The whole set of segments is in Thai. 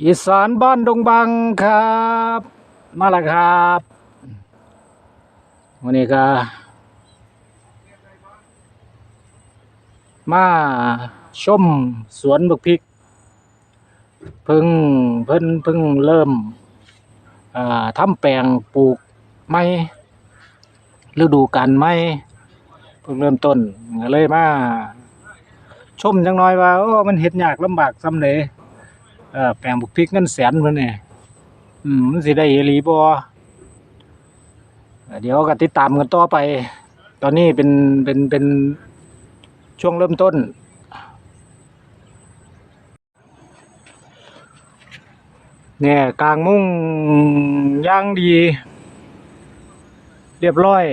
อีสานบ้านดงบังครับ มาแล้วครับวันนี้ก็มาชมสวนบักพริกเพิ่งเพิ่นเพิ่งเริ่มทำแปลงปลูกไม้ฤดูกาลไม้เพิ่งเริ่มต้นเลยมาชมจังน้อยว่าโอ้มันเฮ็ดยากลำบากซำใด เออแปลงบุกพริกเงินแสนเพิ่นนี่อืมมันสิได้อีหลีบ่เอ่อเดี๋ยวก็ติดตามกันต่อไป ตอนนี้เป็นเป็นเป็นช่วงเริ่มต้น เนี่ยกลางมุ้งย่างดี เรียบร้อย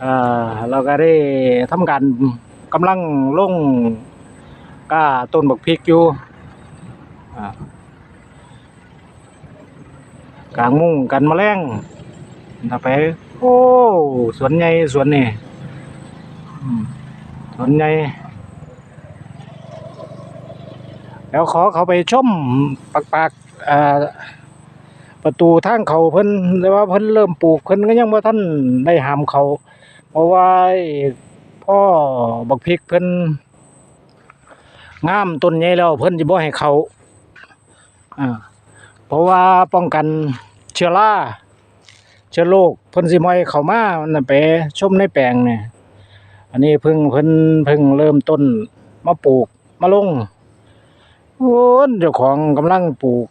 เอ่อเราก็ได้ทำการกำลังลง ก้าต้นบักพริกอยู่กลางมุ้งกันแมลงถ้าไป โอ้ สวนใหญ่สวนนี่สวนใหญ่แล้วขอเขาไปชมปักปักประตูทางเขาเพิ่นแต่ว่าเพิ่นเริ่มปลูกเพิ่นก็ยังบ่าทันได้หามเขาเพราะว่าพ่อบักพริกเพิ่น งามต้นใหญ่แล้วเพิ่นสิบ่ให้เขาอ่าเพราะว่าป้องกันเชื้อราเชื้อโรคเพิ่นสิบ่ให้เข้ามามันน่ะไปชมในแปลงเนี่ยอันนี้เพิ่งเพิ่นเพิ่งเริ่มต้นมาปลูกมาลงโอ้เจ้าของกำลังปลูก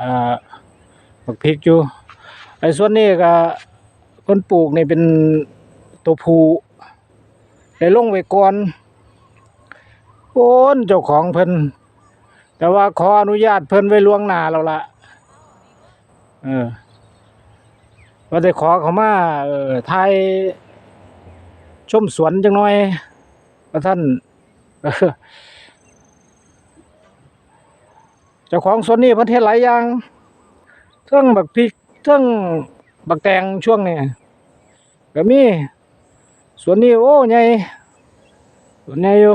อ่าบักพริกอยู่ไอ้ส่วนนี้ก็เพิ่นปลูกนี่เป็นตัวผู้ได้ลงไว้ก่อน โอ้นเจ้าของเพิ่นแต่ว่าขออนุญาตเพิ่นไว้ล่วงหน้าแล้วละเออว่าได้ขอเขามาเออถ่ายชมสวนจังหน่อยว่าท่านเจ้าของสวนนี่เพิ่นเฮ็ดหลายอย่างเทิงบักพริกเทิงบักแตงช่วงนี้ก็มีสวนนี้โอ้ใหญ่สวนใหญ่อยู่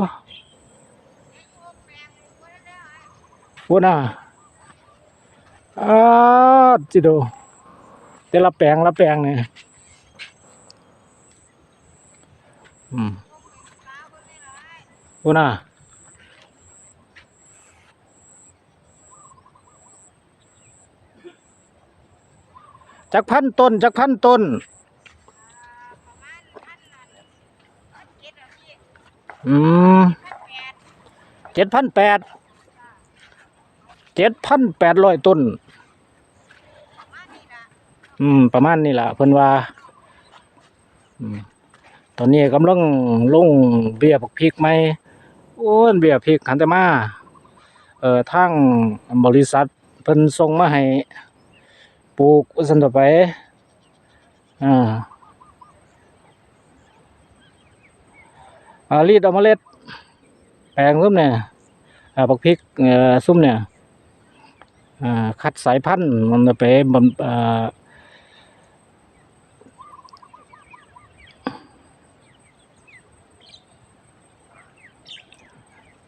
พูดน่ะอ่าจิโด แต่ละแปลงละแปลงเนี่ยอืมพูดน่ะจักพันต้นจักพันต้นอืมเจ็ดพันแปด เจ็ดพันแปดร้อยต้น อืม ประมาณนี้แหละเพิ่นว่าตอนนี้กำลังลงเบี้ยผักพริกไหมโอ้ยเบี้ยพริกหันต่มาเอ่อทางบริษัทเพิ่นส่งมาให้ปลูกว่าซั่นต่อไปอ่าอ่ารีดเอาเมล็ดแปลงซุ่มเนี่ยอ่าผักพริกเอ่อซุ่มเนี่ย คัดสายพันธุ์มันจะไปบำอ่า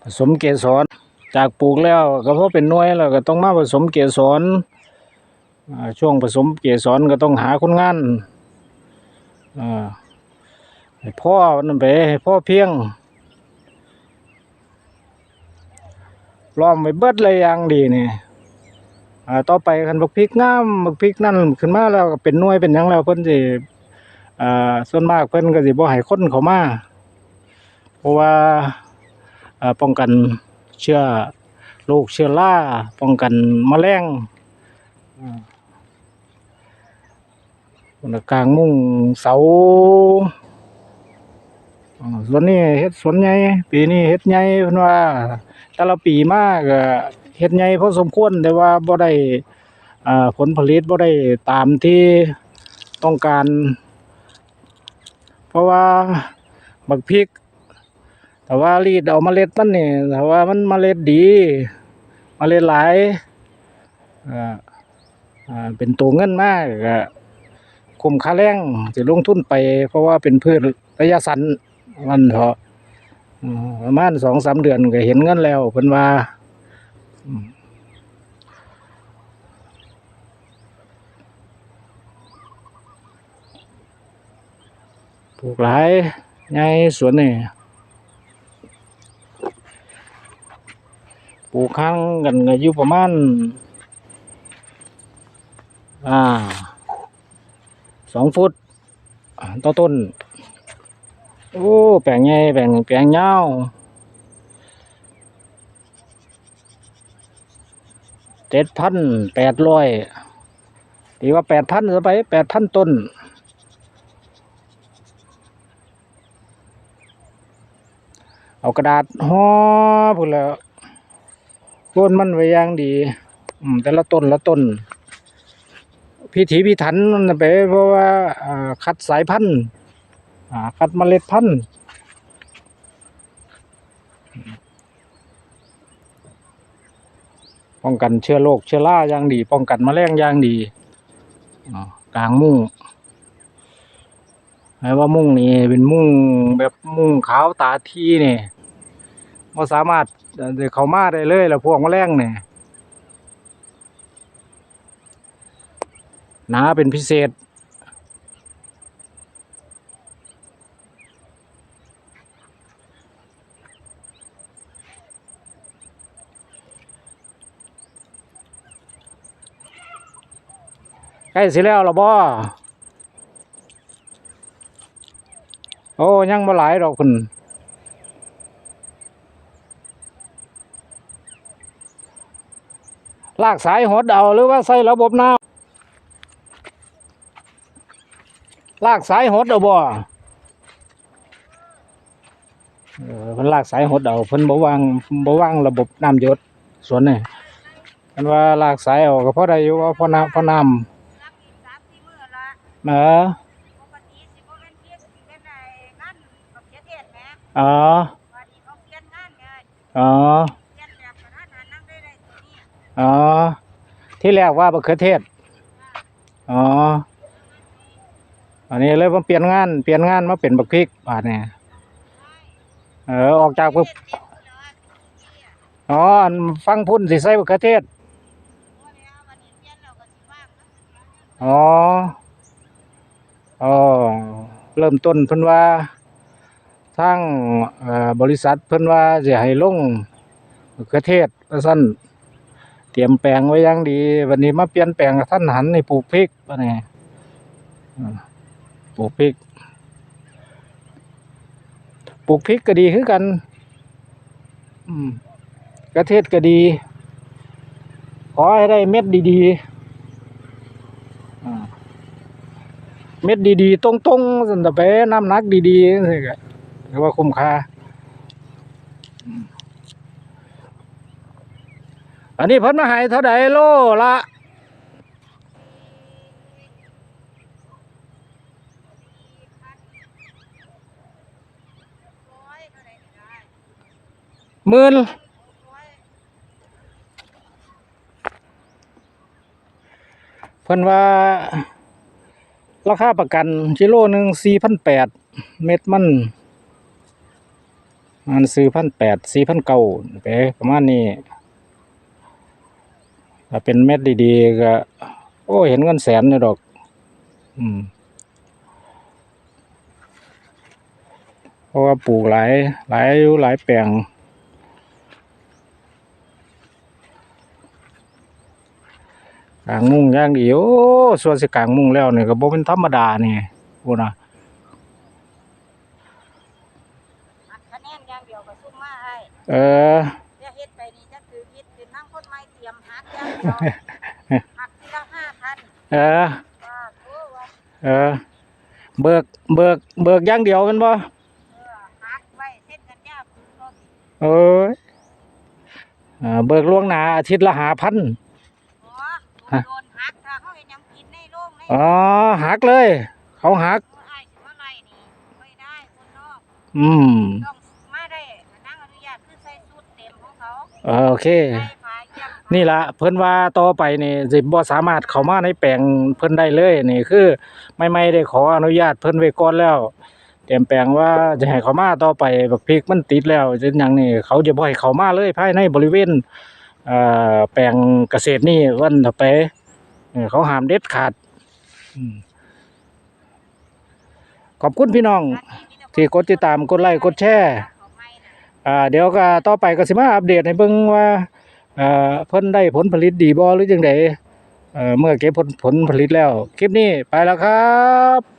ผสมเกสรจากปลูกแล้วก็เพราะเป็นน่วยแล้วก็ต้องมาผสมเกสรช่วงผสมเกสรก็ต้องหาคนงานให้พ่อนั่นไปให้พ่อเพียงล้อมไว้เบิดเลยอย่างดีเนี่ย อ่าต่อไปคันบักพริกงามบักพริกนั่นขึ้นมาแล้วก็เป็นหน่วยเป็นหยังแล้วเพิ่นสิอ่าส่วนมากเพิ่นก็สิบ่ให้คนเขามาเพราะว่าอ่าป้องกันเชื้อโรคเชื้อราป้องกันแมลงอ่าคนละกลางมุ้งเสาอ่าสวนนี้เฮ็ดสวนใหญ่ปีนี้เฮ็ดใหญ่เพิ่นว่าแต่ละปีมากก็ เฮ็ดใหญ่พอสมควรแต่ว่าบ่ได้ผลผลิตบ่ได้ตามที่ต้องการ เพราะว่าบักพริก แต่ว่ารีดเอาเมล็ดมันนี่แต่ว่ามันเมล็ดดีเมล็ดหลายอ่าอ่าเป็นตัวเงินมากก็คุมค่าแรงสิลงทุนไป เพราะว่าเป็นพืชระยะสั้นมันเถาะประมาณสองสามเดือนก็เห็นเงินแล้วเพิ่นว่า ปลูกหลายในสวนนี่ปลูกข้างกันก็อยู่ประมาณ อ่าสองฟุตต่อต้น โอ้ แปลงใหญ่แปลงแปลงยาว เจ็ดพันแปดร้อยตีว่าแปดพันจะไปแปดพันต้น เอากระดาษห่อพุ่นแล้วต้นมันไว้อย่างดี อืมแต่ละต้นละต้น พิถีพิถันนั่นไปเพราะว่าคัดสายพันธุ์คัดเมล็ดพันธุ์ ป้องกันเชื้อโรคเชื้อราอย่างดี ป้องกันแมลงอย่างดีกลางมุ้งหมายว่ามุ้งนี่เป็นมุ้งแบบมุ้งขาวตาทีนี่บ่สามารถเอ่อเขามาได้เลยแล้วพวกแมลงเนี่ยหนาเป็นพิเศษ ล้สิแล้วหรอบ่โอ้ยังบ่หลายดอกคุณลากสายหดเอาหรือว่าใส่ระบบน้ำลากสายหดเอาบ่เอเพิ่นลากสายหดเอาเพิ่นบ่วางบ่วางระบบน้ำหยศสวนนี่เพิ่นว่าลากสายเอาก็พอได้อยู่ว่าพอน้ำพอน้รับอีกสามสี่มื้อละำ เออปกติสิบ่แม่นเพียงสิเป็นไอ้งานกับเทศเทศแหมอ๋อว่านี้เขาเปลี่ยนงานไงอ๋อเปลี่ยนแบบกระทันหันนั่งได้ได้ตัวนี้อ๋อ ที่แรกว่าบักเขือเทศ อ๋อ อันนี้เลยมาเปลี่ยนงาน เปลี่ยนงานมาเป็นบักพริกบาดเนี่ยเออ ออกจากปุ๊บเทศเต็มเลยว่าที่อะอ๋ออันฟังพุ่นสิใส่บักเขือเทศบ่แล้ววันนี้เปลี่ยนแล้วก็สิว่างนะอ๋อ อ๋อเริ่มต้นเพิ่นว่าทางบริษัทเพิ่นว่าสิให้ลงมะเขือเทศว่าซั่นเตรียมแปลงไว้อย่างดี วันนี้มาเปลี่ยนแปลงกับท่านหันให้ปลูกพริกว่านี่ปลูกพริกปลูกพริกก็ดีคือกัน อืมกระเทศก็ดี ขอให้ได้เม็ดดีๆ อ่า เม็ดดีๆตรงๆสันตะไปน้ำหนักดีๆนี่ก็ถือว่าคุ้มค่าอันนี้พิ่นมาให้เท่าใดโลละหมื่นเพิ่นว่า ราคาประกันกิโลหนึ่งสี่พันแปดเม็ดมันมันสี่พันแปดสี่พันเก้าไปประมาณนี้ถ้าเป็นเม็ดดีๆก็โอ้เห็นเงินแสนเลยดอก อืมเพราะว่าปลูกหลายหลายอยู่หลายแปลง กลางมุ้งอย่างดีโอ้ส่วนสิกลางมุ้งแล้วเนี่ยก็บ่เป็นธรรมดานี่พูดนะหักคะแนนอย่างเดียวก็ซุ่มมาให้เออเดี๋ยวเฮ็ดไปนี่จะคือคิดเป็นนั่งคนใหม่เตรียมหักอย่างเดียวหักทีละ5,000เออว่าโอ้ว่าเออ เบิกเบิกเบิกอย่างเดียวแมันบ่เออหักไว้เส้นกันยาพื้นก็เอ้ยเออเบิกล่วงหน้าอาทิตย์ละหาพันอ๋ อโดนหักถ้าเขาเห็นยังกินในโรงในอ๋อหักเลย เขาหัก ไอ้สิว่าไรนี่ไม่ได้คนนอกอืมต้องมาได้นั่งอนุญาตคือใส่สูทเต็มของเขาเออโอเค ใส่ผ้าเยี่ยมนี่ละเพิ่นว่าต่อไปนี่สิบ่สามารถเข้ามาในแปลงเพิ่นได้เลยนี่คือไม่ไม่ได้ขออนุญาตเพิ่นไว้ก่อนแล้วเตรียมแปลงว่าจะให้เขามาต่อไปบักพริกมันติดแล้วจังหยังนี่เขาจะบ่ให้เขามาเลยภายในบริเวณเอ่อ แปลงเกษตรนี่วันต่อไปเออเขาห้ามเด็ดขาดอืมขอบคุณพี่น้อง ที่กดติดตามกดไลค์กดแชร์อ่าเดี๋ยวก็ต่อไปก็สิมาอัปเดตให้เบิ่งว่าเอ่อเพิ่นได้ผลผลิตดีบ่หรือจังไดเอ่อเมื่อเก็บผลผลผลิตแล้ว คลิปนี้ไปแล้วครับ